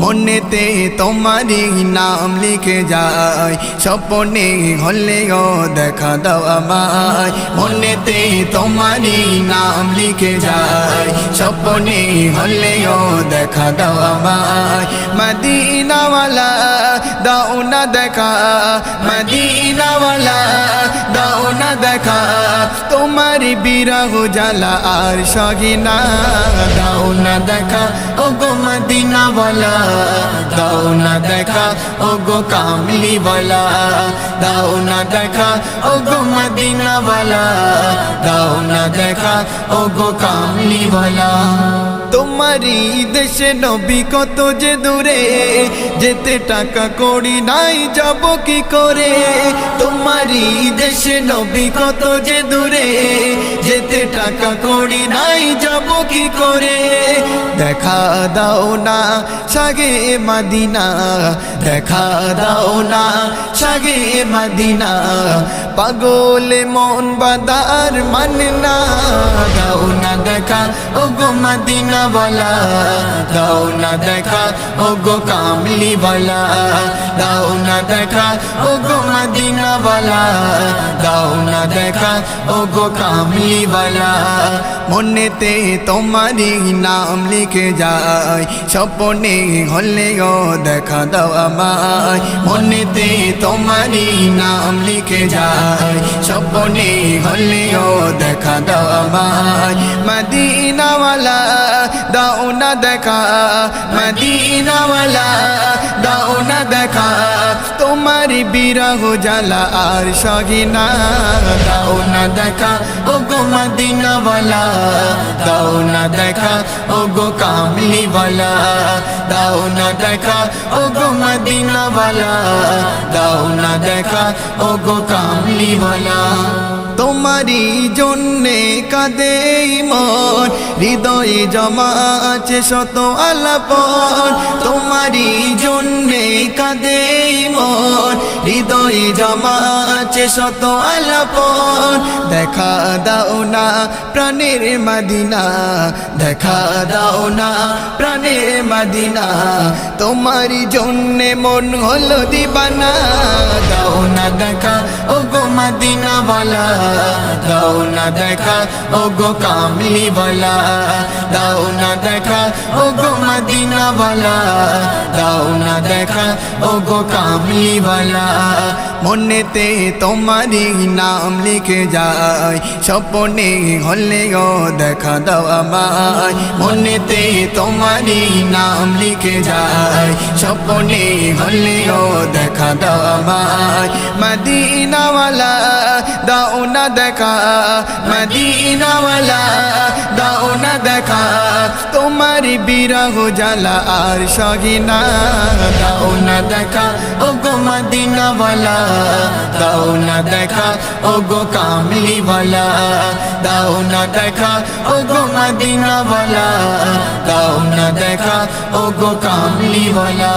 মনেতে তোমারই নাম লিখে যায়, স্বপনে হলে গো দেখা দাও আমায়। মনেতে তোমারই নাম লিখে যায়, স্বপনে হলে গো দেখা দাও আমায়। মদিনাওয়ালা দাও না দেখা মদিনাওয়ালা তোমার বিরহ জ্বালা আর সগিনা দাও না দেখা ও গো মদিনাওয়ালা দাও না দেখা ও গো কামলিওয়ালা দাও না দেখা ও গো মদিনাওয়ালা দাও না দেখা ও গো কামলিওয়ালা তোমারই দেশে নবী কত যে দূরে, যেতে টাকা করি নাই, যাব কি করে? তোমারই দেশে নবী কত যে দূরে, যেতে টাকা করি নাই, যাব কি করে? দেখা দাও না সাগে মাদিনা, দেখা দাও না সাগে মাদিনা, পাগলে মন বাদার মানে না। দাও না দেখা ও গো মদিনা বলা দাও না দেখা ও গো কামলি বলা দাও না দেখা ও গো মদিনা বলা দাও না দেখা ও গো কামলি বলা মনেতে তোমারই নাম লিখে যায় স্বপনে হলে গো দেখা দাও আমায় মনেতে তোমারই নাম লিখে যায় স্বপনে হলে গো দেখা দাও আমায় মদিনাওয়ালা দাও না দেখা মদিনাওয়ালা দাও দেখা, তোমার বিরহ জ্বালা আর সহিনা। দাও দেখা ও গো মদিনাওয়ালা দাও দেখা ও গো কামলিওয়ালা দাও দেখা ও গো মদিনাওয়ালা দাও দেখা ও গো কামলিওয়ালা তোমারই জন্যে কাঁদে মন, হৃদয়ে জমা আছে শত আলাপন। তোমারই জন্যে কাঁদে মন। হৃদয়ে জমা আছে শত আলাপন। দেখা দাও না প্রাণের মাদিনা। দেখা দাও না প্রাণের মাদিনা। তোমারই জন্যে মন হলো দিবানা। দাও না দেখা, ও গো মাদিনা বলা। দাও না দেখা, ও গো কামলি বলা। দাও না দেখা ও গো মদিনা বলা দাও না দেখা ও গো কামলি বলা মনেতে তোমারই নাম লিখে যায়, স্বপনে হলে গো দেখা দাও আমায়। মনেতে তোমারই নাম লিখে যায়, স্বপনে হলে গো দেখা দাও আমায়। মদিনাওয়ালা দাও না দেখা মদিনাওয়ালা দাও না দেখা তোমার বিরহ জ্বালা আর সহিনা দাও না দেখা ও গো মদিনাওয়ালা দাও না দেখা ও গো কামলিওয়ালা দাও না দেখা ও গো মদিনাওয়ালা দাও না দেখা ও গো কামলিওয়ালা